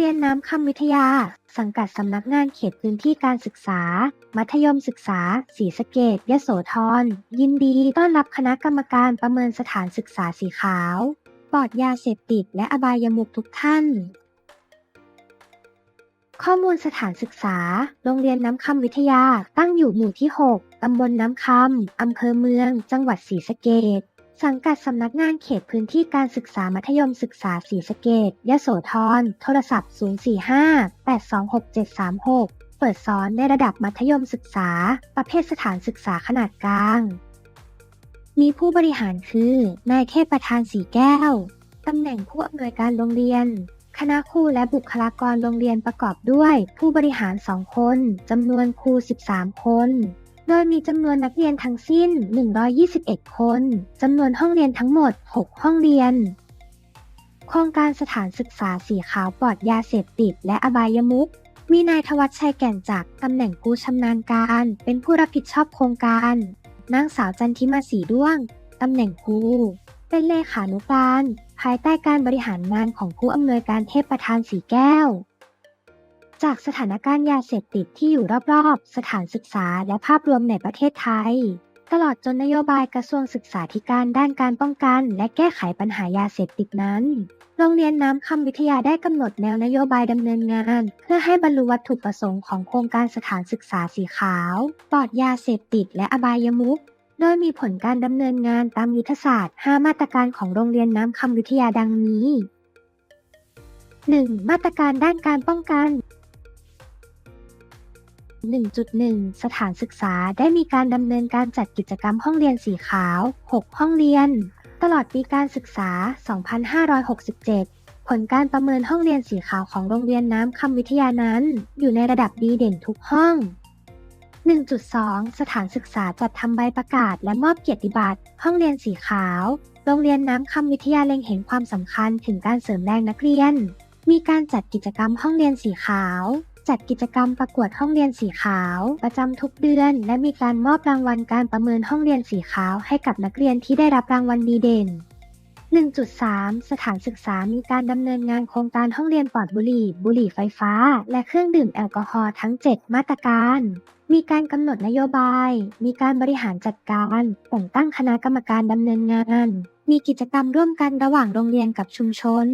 เรียนน้ำคำวิทยา สังกัดสำนักงานเขตพื้นที่การศึกษา มัธยมศึกษาศรีสะเกดยโสธร ยินดีต้อนรับคณะกรรมการประเมินสถานศึกษาสีขาว ปลอดยาเสพติดและอบายมุขทุกท่าน ข้อมูลสถานศึกษา โรงเรียนน้ำคำวิทยา ตั้งอยู่หมู่ที่ 6 ตำบลน้ำคำอำเภอเมือง จังหวัดศรีสะเกษ สังกัดสำนักงานเขตพื้นที่การศึกษามัธยมศึกษาศรีสะเกษยโสธร โทรศัพท์ 045-826-736 เปิดสอนในระดับมัธยมศึกษา ประเภทสถานศึกษาขนาดกลาง มีผู้บริหารคือ นายเทพประธานสีแก้ว ตำแหน่งผู้อำนวยการโรงเรียน คณะครูและบุคลากรโรงเรียนประกอบด้วย ผู้บริหาร 2 คน จำนวนครู 13 คน โดยมีจำนวนนักเรียนทั้งสิ้น 121 คน จำนวนห้องเรียนทั้งหมด 6 ห้องเรียน โครงการสถานศึกษาสีขาวปลอดยาเสพติดและอบายมุขมีนายทวัชชัยแก่นจักตำแหน่งผู้ชำนาญการ เป็นผู้รับผิดชอบโครงการ นางสาวจันทิมาสีด้วง ตำแหน่งครูเป็นเลขานุการ ภายใต้การบริหารงานของผู้อำนวยการเทพประธานสีแก้ว จากสถานการณ์ยาเสพติดที่อยู่รอบๆ สถานศึกษาและภาพรวมในประเทศไทย ตลอดจนนโยบายกระทรวงศึกษาธิการด้านการป้องกัน และแก้ไขปัญหายาเสพติดนั้น โรงเรียนน้ำคำวิทยาได้กำหนดแนวนโยบายดำเนินงาน เพื่อให้บรรลุวัตถุประสงค์ของโครงการสถานศึกษาสีขาวปลอดยาเสพติดและอบายมุขโดยมีผลการดำเนินงานตามยุทธศาสตร์ 5 มาตรการของโรงเรียนน้ำคำวิทยาดังนี้ 1. มาตรการด้านการป้องกัน 1.1 สถานศึกษาได้มีการดำเนินการจัดกิจกรรมห้องเรียนสีขาว 6 ห้องเรียน ตลอดปีการศึกษา 2567 ผลการประเมินห้องเรียนสีขาวของโรงเรียนน้ำคำวิทยานั้น อยู่ในระดับดีเด่นทุกห้อง 1.2 สถานศึกษาจัดทำใบประกาศและมอบเกียรติบัตรห้องเรียนสีขาว โรงเรียนน้ำคำวิทยาเล็งเห็นความสำคัญถึงการเสริมแรงนักเรียน มีการจัดกิจกรรมห้องเรียนสีขาว จัดกิจกรรมประกวดห้องเรียนสีขาว ประจำทุกเดือน และมีการมอบรางวัลการประเมินห้องเรียนสีขาวให้กับนักเรียนที่ได้รับรางวัลดีเด่น 1.3 สถานศึกษามีการดำเนินงานโครงการห้องเรียนปลอดบุหรี่ บุหรี่ไฟฟ้า และเครื่องดื่มแอลกอฮอล์ทั้ง 7 มาตรการ มีการกำหนดนโยบาย มีการบริหารจัดการ แต่งตั้งคณะกรรมการดำเนินงาน มีกิจกรรมร่วมกันระหว่างโรงเรียนกับชุมชน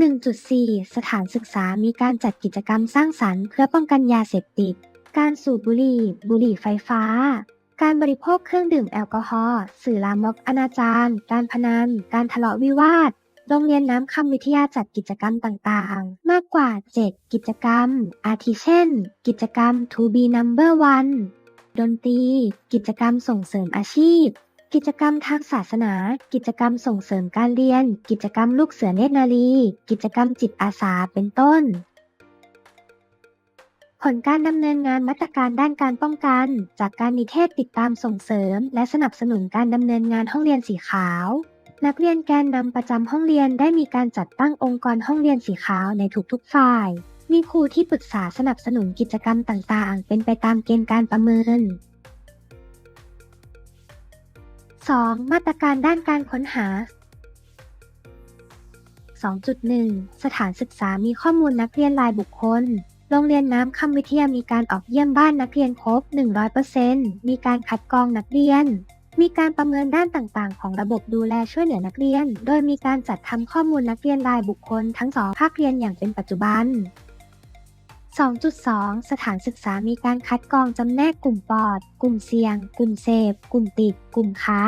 1.4 สถานศึกษามีการจัดกิจกรรมสร้างสรรค์เพื่อป้องกันยาเสพติด การสูบบุหรี่ บุหรี่ไฟฟ้า การบริโภคเครื่องดื่มแอลกอฮอล์ สื่อลามกอนาจารการพนัน การทะเลาะวิวาท โรงเรียนน้ำคำวิทยาจัดกิจกรรมต่างๆ มากกว่า 7 กิจกรรม อาทิเช่น กิจกรรม To be number one ดนตรี กิจกรรมส่งเสริมอาชีพ กิจกรรมทางศาสนา กิจกรรมส่งเสริมการเรียน กิจกรรมลูกเสือเนตรนารี กิจกรรมจิตอาสา เป็นต้น ผลการดำเนินงานมาตรการด้านการป้องกัน จากการนิเทศติดตามส่งเสริม และสนับสนุนการดำเนินงานห้องเรียนสีขาว นักเรียนแกนนำประจำห้องเรียนได้มีการจัดตั้งองค์กรห้องเรียนสีขาวในทุกๆฝ่ายมีครูที่ปรึกษาสนับสนุนกิจกรรมต่างๆ เป็นไปตามเกณฑ์การประเมิน 2. มาตรการด้านการค้นหา 2.1 สถานศึกษามีข้อมูลนักเรียนรายบุคคล โรงเรียนน้ำคำวิทยามีการออกเยี่ยมบ้านนักเรียนครบ 100%มีการคัดกรองนักเรียน มีการประเมินด้านต่างๆ ของระบบดูแลช่วยเหลือนักเรียน โดยมีการจัดทำข้อมูลนักเรียนรายบุคคลทั้งสองภาคเรียนอย่างเป็นปัจจุบัน 2.2 สถานศึกษามีการคัดกรองจำแนกกลุ่มปอด กลุ่มเสี่ยง กลุ่มเสพ กลุ่มติด กลุ่มค้า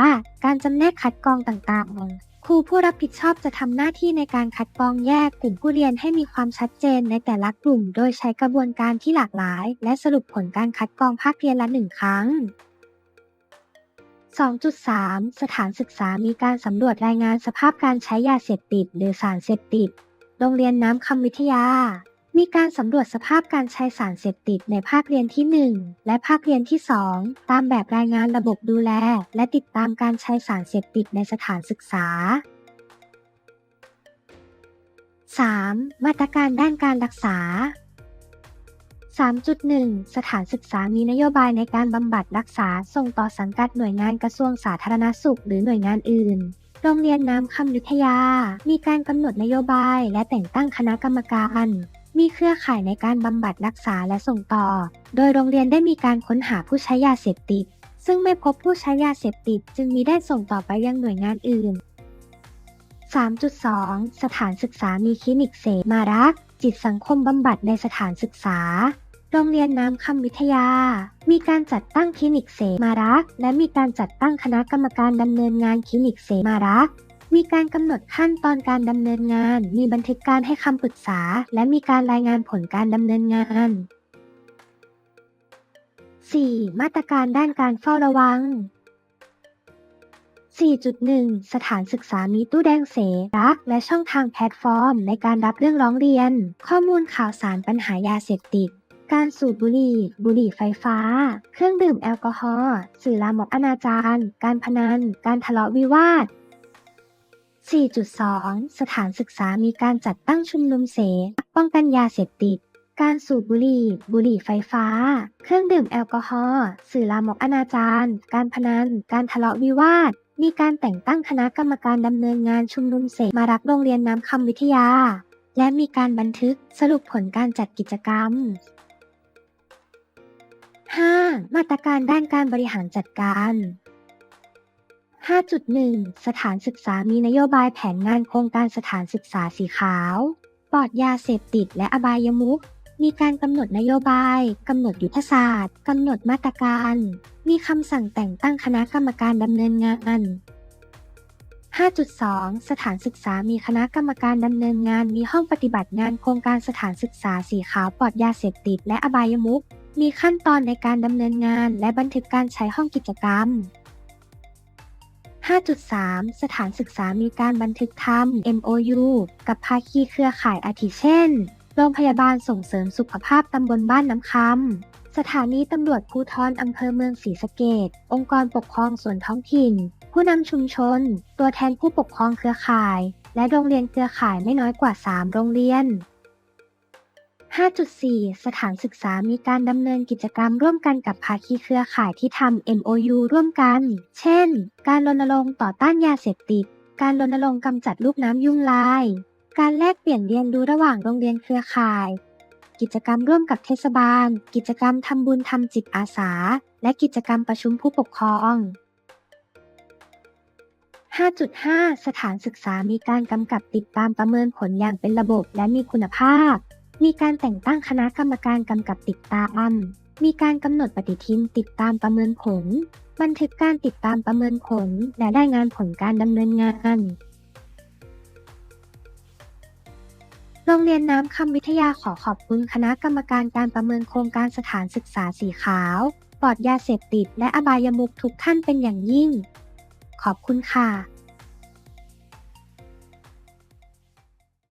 การจำแนกคัดกรองต่างๆ ครูผู้รับผิดชอบจะทำหน้าที่ในการคัดกรองแยกกลุ่มผู้เรียนให้มีความชัดเจนในแต่ละกลุ่ม โดยใช้กระบวนการที่หลากหลาย และสรุปผลการคัดกรองภาคเรียนละหนึ่งครั้ง2.3 สถานศึกษามีการสำรวจรายงานสภาพการใช้ยาเสพติด หรือสารเสพติด โรงเรียนน้ำคำวิทยา มีการสำรวจสภาพการใช้สารเสพติดในภาคเรียนที่ 1 และภาคเรียนที่ 2 ตามแบบรายงานระบบดูแล และติดตามการใช้สารเสพติดในสถานศึกษา 3. มาตรการด้านการรักษา 3.1 สถานศึกษามีนโยบายในการบำบัดรักษา ส่งต่อสังกัดหน่วยงานกระทรวงสาธารณสุข หรือหน่วยงานอื่น โรงเรียนน้ำคำวิทยา มีการกำหนดนโยบายและแต่งตั้งคณะกรรมการ มีเครือข่ายในการบำบัดรักษาและส่งต่อ โดยโรงเรียนได้มีการค้นหาผู้ใช้ยาเสพติด ซึ่งไม่พบผู้ใช้ยาเสพติด จึงมีได้ส่งต่อไปยังหน่วยงานอื่น 3.2 สถานศึกษามีคลินิกเสมารัก จิตสังคมบำบัดในสถานศึกษา โรงเรียนน้ำคำวิทยา มีการจัดตั้งคลินิกเสมารัก และมีการจัดตั้งคณะกรรมการดำเนินงานคลินิกเสมารัก มีการกำหนดขั้นตอนการดำเนินงาน มีบันทึกการให้คำปรึกษา และมีการรายงานผลการดำเนินงาน 4. มาตรการด้านการเฝ้าระวัง 4.1 สถานศึกษามีตู้แดงเสรัก และช่องทางแพลตฟอร์ม ในการรับเรื่องร้องเรียน ข้อมูลข่าวสารปัญหายาเสพติด การสูบบุหรี่ บุหรี่ไฟฟ้า เครื่องดื่มแอลกอฮอล์ สื่อลามกอนาจาร การพนัน การทะเลาะวิวาท 4.2 สถานศึกษามีการจัดตั้งชุมนุมเสป้องกันยาเสพติด การสูบบุหรี่ บุหรี่ไฟฟ้า เครื่องดื่มแอลกอฮอล์ สื่อลามกอนาจารการพนัน การทะเลาะวิวาท มีการแต่งตั้งคณะกรรมการดำเนินงานชุมนุมเสมารักโรงเรียนน้ำคำวิทยา และมีการบันทึกสรุปผลการจัดกิจกรรม 5. มาตรการด้านการบริหารจัดการ 5.1 สถานศึกษามีนโยบายแผนงานโครงการสถานศึกษาสีขาวปลอดยาเสพติดและอบายมุข มีการกำหนดนโยบาย กำหนดยุทธศาสตร์ กำหนดมาตรการ มีคำสั่งแต่งตั้งคณะกรรมการดำเนินงาน 5.2 สถานศึกษามีคณะกรรมการดำเนินงาน มีห้องปฏิบัติงานโครงการสถานศึกษาสีขาวปลอดยาเสพติดและอบายมุข มีขั้นตอนในการดำเนินงาน และบันทึกการใช้ห้องกิจกรรม 5.3 สถานศึกษามีการบันทึกทำ MOU กับภาคีเครือข่ายอาทิเช่น โรงพยาบาลส่งเสริมสุขภาพตำบลบ้านน้ำคำ สถานีตำรวจภูทรอำเภอเมืองศรีสะเกดองค์กรปกครองส่วนท้องถิ่น ผู้นำชุมชน ตัวแทนผู้ปกครองเครือข่าย และโรงเรียนเครือข่ายไม่น้อยกว่า 3 โรงเรียน 5.4 สถานศึกษามีการดำเนินกิจกรรมร่วมกันกับภาคีเครือข่ายที่ทำ MOU ร่วมกัน เช่น การรณรงค์ต่อต้านยาเสพติด การรณรงค์กำจัดลูกน้ำยุงลาย การแลกเปลี่ยนเรียนรู้ระหว่างโรงเรียนเครือข่าย กิจกรรมร่วมกับเทศบาล กิจกรรมทำบุญทำจิตอาสา และกิจกรรมประชุมผู้ปกครอง 5.5 สถานศึกษามีการกำกับติดตามประเมินผลอย่างเป็นระบบและมีคุณภาพ มีการแต่งตั้งคณะกรรมการกำกับติดตาม มีการกำหนดปฏิทินติดตามประเมินผล บันทึกการติดตามประเมินผล และรายงานผลการดำเนินงานโรงเรียนน้ำคำวิทยาขอขอบคุณคณะกรรมการการประเมินโครงการสถานศึกษาสีขาวปลอดยาเสพติด และอบายมุขทุกท่านเป็นอย่างยิ่ง ขอบคุณค่ะ